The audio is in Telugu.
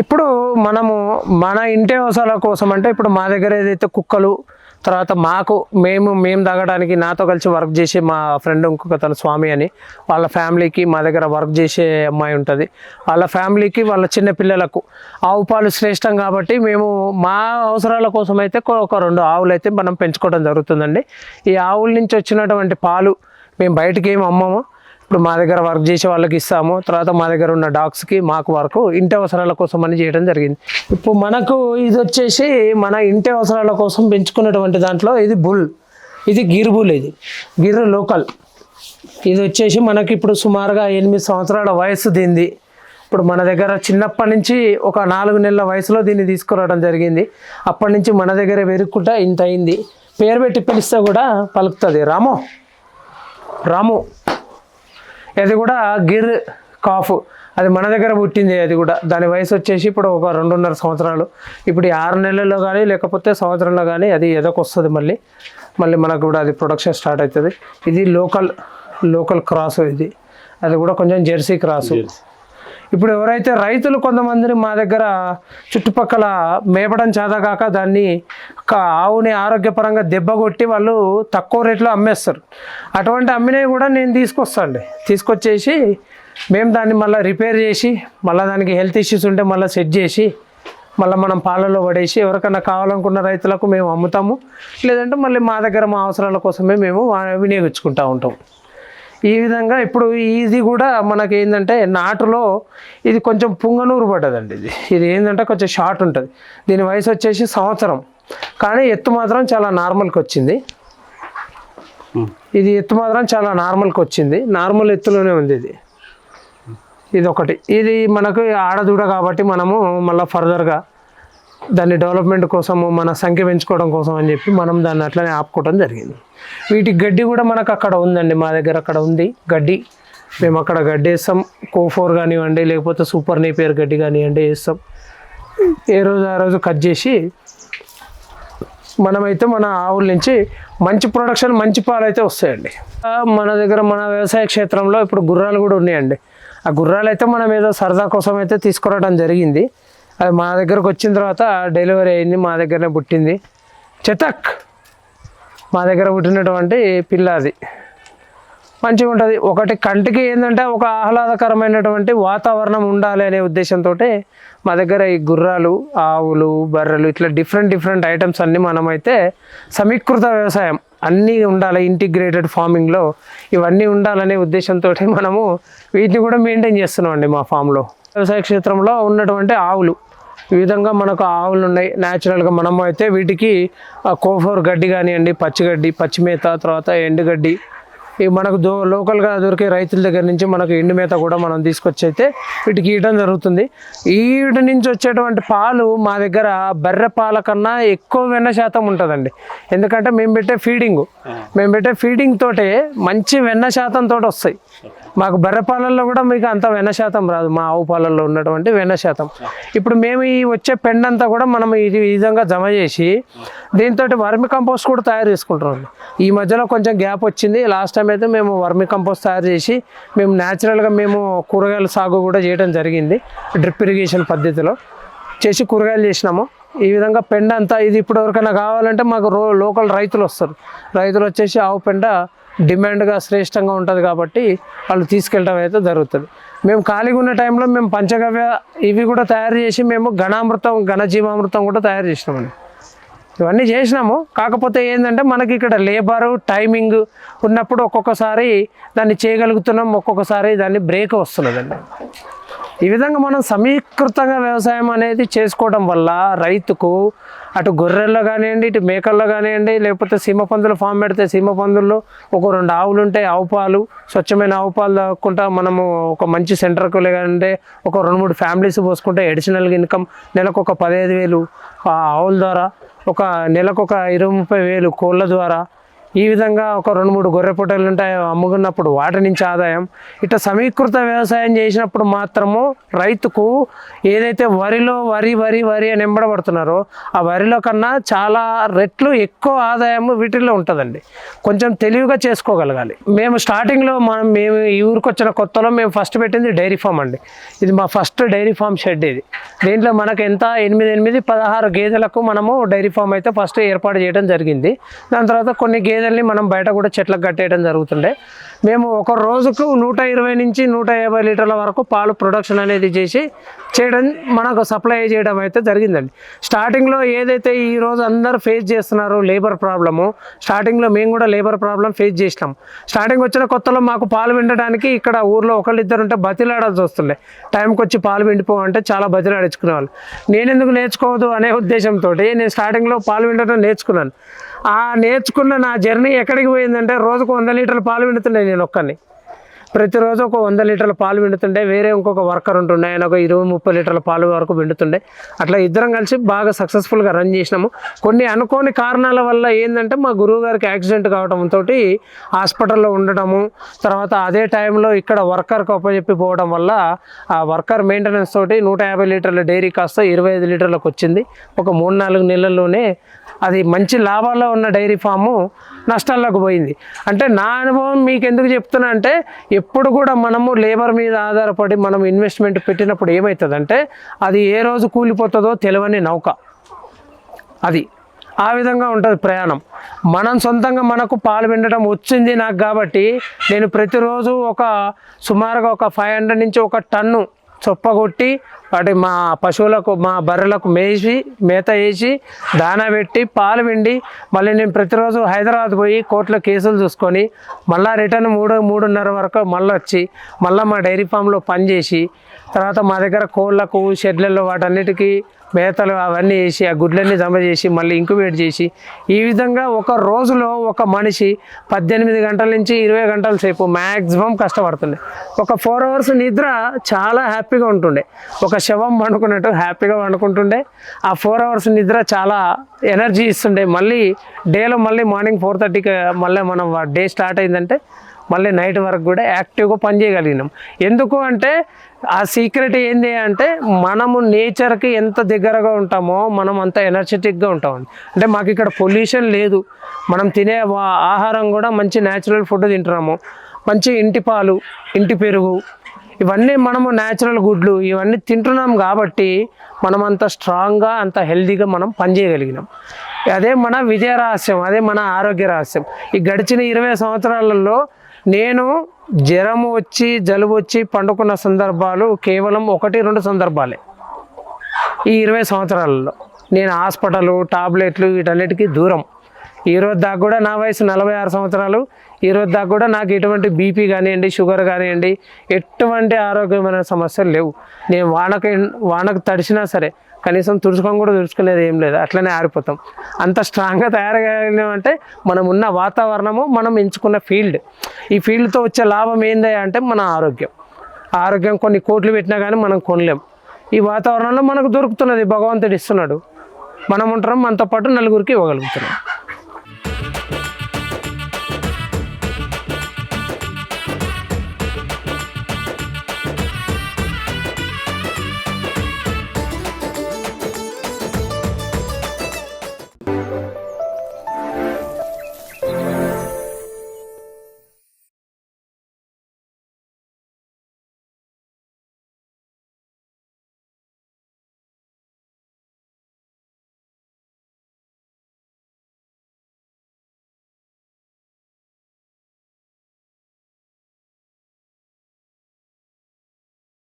ఇప్పుడు మనము మన ఇంటి అవసరాల కోసం అంటే ఇప్పుడు మా దగ్గర ఏదైతే కుక్కలు తర్వాత మాకు మేము మేము తాగడానికి నాతో కలిసి వర్క్ చేసే మా ఫ్రెండ్ ఇంకొక తన స్వామి అని వాళ్ళ ఫ్యామిలీకి మా దగ్గర వర్క్ చేసే అమ్మాయి ఉంటుంది. వాళ్ళ ఫ్యామిలీకి వాళ్ళ చిన్న పిల్లలకు ఆవు పాలు శ్రేష్టం కాబట్టి మేము మా అవసరాల కోసం అయితే ఒక రెండు ఆవులు అయితే మనం పెంచుకోవడం జరుగుతుందండి. ఈ ఆవుల నుంచి వచ్చినటువంటి పాలు మేము బయటకి ఏమి అమ్మము. ఇప్పుడు మా దగ్గర వర్క్ చేసే వాళ్ళకి ఇస్తాము. తర్వాత మా దగ్గర ఉన్న డాగ్స్కి మాకు వరకు ఇంటి అవసరాల కోసం అని చేయడం జరిగింది. ఇప్పుడు మనకు ఇది వచ్చేసి మన ఇంటి అవసరాల కోసం పెంచుకున్నటువంటి దాంట్లో ఇది బుల్. ఇది గిర్ బుల్ ఇది. గిర్ లోకల్. ఇది వచ్చేసి మనకి ఇప్పుడు సుమారుగా ఎనిమిది సంవత్సరాల వయసు దీనిది. ఇప్పుడు మన దగ్గర చిన్నప్పటి నుంచి ఒక నాలుగు నెలల వయసులో దీన్ని తీసుకురావడం జరిగింది. అప్పటి నుంచి మన దగ్గర వెరుక్కుంటా ఇంత అయింది. పేరు పెట్టి పిలిస్తే కూడా పలుకుతుంది. రామో. రాము. ఇది కూడా గిర్ కాఫ్. అది మన దగ్గర పుట్టింది అది కూడా. దాని వయసు వచ్చేసి ఇప్పుడు ఒక రెండున్నర సంవత్సరాలు. ఇప్పుడు ఈ ఆరు నెలల్లో కానీ లేకపోతే సంవత్సరంలో కానీ అది ఎదకొస్తుంది మళ్ళీ. మళ్ళీ మనకు కూడా అది ప్రొడక్షన్ స్టార్ట్ అవుతుంది ఇది లోకల్ లోకల్ క్రాస్ ఇది. అది కూడా కొంచెం జెర్సీ క్రాసు. ఇప్పుడు ఎవరైతే రైతులు కొంతమందిని మా దగ్గర చుట్టుపక్కల మేపడం చేతగాక దాన్ని ఆవుని ఆరోగ్యపరంగా దెబ్బ కొట్టి వాళ్ళు తక్కువ రేట్లో అమ్మేస్తారు. అటువంటి అమ్మినవి కూడా నేను తీసుకొస్తాండి. తీసుకొచ్చేసి మేము దాన్ని మళ్ళీ రిపేర్ చేసి మళ్ళీ దానికి హెల్త్ ఇష్యూస్ ఉంటే మళ్ళీ సెట్ చేసి మళ్ళీ మనం పాలలో పడేసి ఎవరికైనా కావాలనుకున్న రైతులకు మేము అమ్ముతాము. లేదంటే మళ్ళీ మా దగ్గర మా అవసరాల కోసమే మేము వినియోగించుకుంటూ ఉంటాం. ఈ విధంగా ఇప్పుడు ఇది కూడా మనకి ఏంటంటే నాటులో ఇది కొంచెం పుంగనూరు పడ్డదండి ఇది. ఇది ఏంటంటే కొంచెం షార్ట్ ఉంటుంది. దీని వయసు వచ్చేసి సంవత్సరం. కానీ ఎత్తు మాత్రం చాలా నార్మల్కి వచ్చింది. ఇది ఎత్తు మాత్రం చాలా నార్మల్కి వచ్చింది. నార్మల్ ఎత్తులోనే ఉంది ఇది. ఇది ఒకటి ఇది మనకు ఆడదూడ కాబట్టి మనము మళ్ళీ ఫర్దర్గా దాన్ని డెవలప్మెంట్ కోసము మన సంఖ్య పెంచుకోవడం కోసం అని చెప్పి మనం దాన్ని అట్లనే ఆపుకోవడం జరిగింది. వీటి గడ్డి కూడా మనకు అక్కడ ఉందండి. మా దగ్గర అక్కడ ఉంది గడ్డి. మేము అక్కడ గడ్డి వేస్తాం కోఫోర్ కానివ్వండి లేకపోతే సూపర్ నేపేర్ గడ్డి కానివ్వండి వేస్తాం. ఏ రోజు ఆ రోజు కట్ చేసి మనమైతే మన ఆవుల నుంచి మంచి ప్రొడక్షన్ మంచి పాలు అయితే వస్తాయండి మన దగ్గర మన వ్యవసాయ క్షేత్రంలో ఇప్పుడు గుర్రాలు కూడా ఉన్నాయండి. ఆ గుర్రాలు అయితే మనం ఏదో సరదా కోసం అయితే తీసుకురావడం జరిగింది. అది మా దగ్గరకు వచ్చిన తర్వాత డెలివరీ అయింది మా దగ్గరనే పుట్టింది. చెతక్! మా దగ్గర పుట్టినటువంటి పిల్ల అది. మంచిగా ఉంటుంది ఒకటి కంటికి ఏంటంటే ఒక ఆహ్లాదకరమైనటువంటి వాతావరణం ఉండాలి అనే ఉద్దేశంతో మా దగ్గర ఈ గుర్రాలు ఆవులు బర్రెలు ఇట్లా డిఫరెంట్ డిఫరెంట్ ఐటమ్స్ అన్నీ మనమైతే సమీకృత వ్యవసాయం. అన్నీ ఉండాలి ఇంటిగ్రేటెడ్ ఫార్మింగ్లో. ఇవన్నీ ఉండాలనే ఉద్దేశంతో మనము వీటిని కూడా మెయింటైన్ చేస్తున్నాం అండి మా ఫామ్లో. వ్యవసాయ క్షేత్రంలో ఉన్నటువంటి ఆవులు. ఈ విధంగా మనకు ఆవులు ఉన్నాయి. న్యాచురల్గా మనము అయితే వీటికి ఆ, కోఫోర్ గడ్డి కానివ్వండి పచ్చిగడ్డి పచ్చిమేత తర్వాత ఎండుగడ్డి మనకు దో లోకల్గా దొరికే రైతుల దగ్గర నుంచి మనకు ఎండు మేత కూడా మనం తీసుకొచ్చి అయితే వీటికి ఇవ్వడం జరుగుతుంది. వీటి నుంచి వచ్చేటువంటి పాలు మా దగ్గర బర్రె పాల కన్నా ఎక్కువ వెన్న శాతం ఉంటుందండి. ఎందుకంటే మేము పెట్టే ఫీడింగ్. మేము పెట్టే ఫీడింగ్ తోటే మంచి వెన్న శాతం తోటి వస్తాయి. మాకు బర్రె పాలల్లో కూడా మీకు అంత వెన్న శాతం రాదు. మా ఆవు పాలల్లో ఉన్నటువంటి వెన్న శాతం. ఇప్పుడు మేము ఈ వచ్చే పెండంతా అంతా కూడా మనం ఇది ఈ విధంగా జమ చేసి దీంతో వర్మి కంపోస్ట్ కూడా తయారు చేసుకుంటున్నాం ఈ మధ్యలో కొంచెం గ్యాప్ వచ్చింది. లాస్ట్ టైం అయితే మేము వర్మి కంపోస్ట్ తయారు చేసి మేము న్యాచురల్గా మేము కూరగాయల సాగు కూడా చేయడం జరిగింది. డ్రిప్ ఇరిగేషన్ పద్ధతిలో చేసి కూరగాయలు చేసినాము. ఈ విధంగా పెండ అంతా ఇది ఇప్పుడు ఎవరికైనా కావాలంటే మాకు రో లోకల్ రైతులు వస్తారు. రైతులు వచ్చేసి ఆవు పెండ డిమాండ్గా శ్రేష్టంగా ఉంటుంది కాబట్టి వాళ్ళు తీసుకెళ్ళడం అయితే జరుగుతుంది. మేము ఖాళీగా ఉన్న టైంలో మేము పంచగవ్య ఇవి కూడా తయారు చేసి మేము ఘనామృతం ఘనజీవామృతం కూడా తయారు చేసినామండి. ఇవన్నీ చేసినాము. కాకపోతే ఏంటంటే మనకి ఇక్కడ లేబరు టైమింగ్ ఉన్నప్పుడు ఒక్కొక్కసారి దాన్ని చేయగలుగుతున్నాం ఒక్కొక్కసారి దాన్ని బ్రేక్ వస్తున్నదండి. ఈ విధంగా మనం సమీకృతంగా వ్యవసాయం అనేది చేసుకోవడం వల్ల రైతుకు అటు గొర్రెల్లో కానివ్వండి ఇటు మేకల్లో కానివ్వండి లేకపోతే సీమ పందులు ఫామ్ పెడితే సీమ పందుల్లో ఒక రెండు ఆవులు ఉంటాయి ఆవు పాలు స్వచ్ఛమైన ఆవు పాలు తాక్కుంటా మనము ఒక మంచి సెంటర్కు లేదంటే ఒక రెండు మూడు ఫ్యామిలీస్ పోసుకుంటే అడిషనల్గా ఇన్కమ్ నెలకు ఒక పదిహేను వేలు. ఆ ఆవుల ద్వారా ఒక నెలకు ఒక ఇరవై ముప్పై వేలు కోళ్ళ ద్వారా ఈ విధంగా ఒక రెండు మూడు గొర్రె పొట్టలు ఉంటాయి అమ్ముకున్నప్పుడు వాటి నుంచి ఆదాయం. ఇట్లా సమీకృత వ్యవసాయం చేసినప్పుడు మాత్రము రైతుకు ఏదైతే వరిలో వరి వరి వరి అని ఎంబడబడుతున్నారో ఆ వరిలో కన్నా చాలా రెట్లు ఎక్కువ ఆదాయం వీటిల్లో ఉంటుందండి. కొంచెం తెలివిగా చేసుకోగలగాలి. మేము స్టార్టింగ్లో మనం మేము ఈ ఊరికి వచ్చిన కొత్తలో మేము ఫస్ట్ పెట్టింది డైరీ ఫామ్ అండి. ఇది మా ఫస్ట్ డైరీ ఫామ్ షెడ్ ఇది. దీంట్లో మనకు ఎంత? ఎనిమిది ఎనిమిది పదహారు గేదెలకు మనము డైరీ ఫామ్ అయితే ఫస్ట్ ఏర్పాటు చేయడం జరిగింది. దాని తర్వాత కొన్ని గేదెల్ని మనం బయట కూడా చెట్లకు కట్టేయడం జరుగుతుండే. మేము ఒక రోజుకు నూట ఇరవై నుంచి నూట యాభై లీటర్ల వరకు పాలు ప్రొడక్షన్ అనేది చేసి చేయడం మనకు సప్లై చేయడం అయితే జరిగిందండి. స్టార్టింగ్లో ఏదైతే ఈ రోజు అందరూ ఫేస్ చేస్తున్నారో లేబర్ ప్రాబ్లము స్టార్టింగ్లో మేము కూడా లేబర్ ప్రాబ్లం ఫేస్ చేసినాం. స్టార్టింగ్ వచ్చిన కొత్తలో మాకు పాలు విండడానికి ఇక్కడ ఊర్లో ఒకళ్ళిద్దరు ఉంటే బతిలాడాల్సి వస్తుండే టైంకి వచ్చి పాలు విండిపోవంటే చాలా బతిలాడించుకునేవాళ్ళు. నేను ఎందుకు నేర్చుకోవద్దు అనే ఉద్దేశంతో నేను స్టార్టింగ్లో పాలు విండటం నేర్చుకున్నాను. ఆ నేర్చుకున్న నా జర్నీ ఎక్కడికి పోయిందంటే రోజుకు వంద లీటర్ల పాలు విండుతుండే నేను ఒక్కని ప్రతిరోజు ఒక వంద లీటర్ల పాలు పిండుతుండే వేరే ఇంకొక వర్కర్ ఉంటుండే ఆయన ఒక ఇరవై ముప్పై లీటర్ల పాలు వరకు పిండుతుండే. అట్లా ఇద్దరం కలిసి బాగా సక్సెస్ఫుల్గా రన్ చేసినాము. కొన్ని అనుకోని కారణాల వల్ల ఏంటంటే మా గురువు గారికి యాక్సిడెంట్ కావడంతో హాస్పిటల్లో ఉండడము తర్వాత అదే టైంలో ఇక్కడ వర్కర్కి అప్పచెప్పి పోవడం వల్ల ఆ వర్కర్ మెయింటెనెన్స్ తోటి నూట యాభై లీటర్ల డైరీ కాస్త ఇరవై ఐదు లీటర్లకు వచ్చింది. ఒక మూడు నాలుగు నెలల్లోనే అది మంచి లాభాల్లో ఉన్న డైరీ ఫాము నష్టాల్లోకి పోయింది. అంటే నా అనుభవం మీకు ఎందుకు చెప్తున్నా అంటే ఎప్పుడు కూడా మనము లేబర్ మీద ఆధారపడి మనం ఇన్వెస్ట్మెంట్ పెట్టినప్పుడు ఏమవుతుందంటే అది ఏ రోజు కూలిపోతుందో తెలియని నౌక. అది ఆ విధంగా ఉంటుంది ప్రయాణం. మనం సొంతంగా మనకు పాలు పిండటం వచ్చింది నాకు కాబట్టి నేను ప్రతిరోజు ఒక సుమారుగా ఒక ఫైవ్ హండ్రెడ్ నుంచి ఒక టన్ను చొప్ప కొట్టి వాటి మా పశువులకు మా బర్రెలకు మేసి మేత వేసి దానా పెట్టి పాలు పిండి మళ్ళీ నేను ప్రతిరోజు హైదరాబాద్ పోయి కోర్టులో కేసులు చూసుకొని మళ్ళీ రిటర్న్ మూడు మూడున్నర వరకు మళ్ళీ వచ్చి మళ్ళీ మా డైరీ ఫామ్లో పనిచేసి తర్వాత మా దగ్గర కోళ్ళకు షెడ్లలో వాటన్నిటికీ మేతలు అవన్నీ వేసి ఆ గుడ్లన్నీ జమ చేసి మళ్ళీ ఇంక్యుబేట్ చేసి ఈ విధంగా ఒక రోజులో ఒక మనిషి పద్దెనిమిది గంటల నుంచి ఇరవై గంటల సేపు మ్యాక్సిమం కష్టపడుతుండే. ఒక ఫోర్ అవర్స్ నిద్ర చాలా హ్యాపీగా ఉంటుండే. ఒక శవం పండుకున్నట్టు హ్యాపీగా పండుకుంటుండే ఆ ఫోర్ అవర్స్ నిద్ర చాలా ఎనర్జీ ఇస్తుండే. మళ్ళీ డేలో మళ్ళీ మార్నింగ్ ఫోర్ థర్టీకి మళ్ళీ మనం డే స్టార్ట్ అయిందంటే మళ్ళీ నైట్ వరకు కూడా యాక్టివ్గా పనిచేయగలిగినాం ఎందుకు అంటే ఆ సీక్రెట్ ఏంది అంటే మనము నేచర్కి ఎంత దగ్గరగా ఉంటామో మనం అంత ఎనర్జెటిక్గా ఉంటామండి. అంటే మాకు ఇక్కడ పొల్యూషన్ లేదు. మనం తినే ఆహారం కూడా మంచి న్యాచురల్ ఫుడ్ తింటున్నాము. మంచి ఇంటి పాలు ఇంటి పెరుగు ఇవన్నీ మనము న్యాచురల్ గుడ్లు ఇవన్నీ తింటున్నాం కాబట్టి మనం అంత స్ట్రాంగ్గా అంత హెల్దీగా మనం పనిచేయగలిగినాం అదే మన విజయ రహస్యం అదే మన ఆరోగ్య రహస్యం. ఈ గడిచిన ఇరవై సంవత్సరాలలో నేను జ్వరం వచ్చి జలుబు వచ్చి పండుకున్న సందర్భాలు కేవలం ఒకటి రెండు సందర్భాలే. ఈ ఇరవై సంవత్సరాలలో నేను హాస్పిటల్ టాబ్లెట్లు వీటన్నిటికీ దూరం. ఈ రోజు దాకా కూడా నా వయసు నలభై ఆరు సంవత్సరాలు. ఈ రోజు దాకా కూడా నాకు ఎటువంటి బీపీ కానివ్వండి షుగర్ కానివ్వండి ఎటువంటి ఆరోగ్యమైన సమస్యలు లేవు. నేను వానకు వానకు తడిసినా సరే కనీసం తుడుచుకొని కూడా తుడుచుకోలేదు ఏం లేదు. అట్లనే ఆరిపోతాం. అంత స్ట్రాంగ్గా తయారయ్యామంటే మనం ఉన్న వాతావరణము మనం ఎంచుకున్న ఫీల్డ్ ఈ ఫీల్డ్తో వచ్చే లాభం ఏంది అంటే మన ఆరోగ్యం. ఆరోగ్యం కొన్ని కోట్లు పెట్టినా కానీ మనం కొనలేం. ఈ వాతావరణంలో మనకు దొరుకుతున్నది భగవంతుడు ఇస్తున్నాడు. మనం ఉంటాం మనతో పాటు నలుగురికి ఇవ్వగలుగుతున్నాం.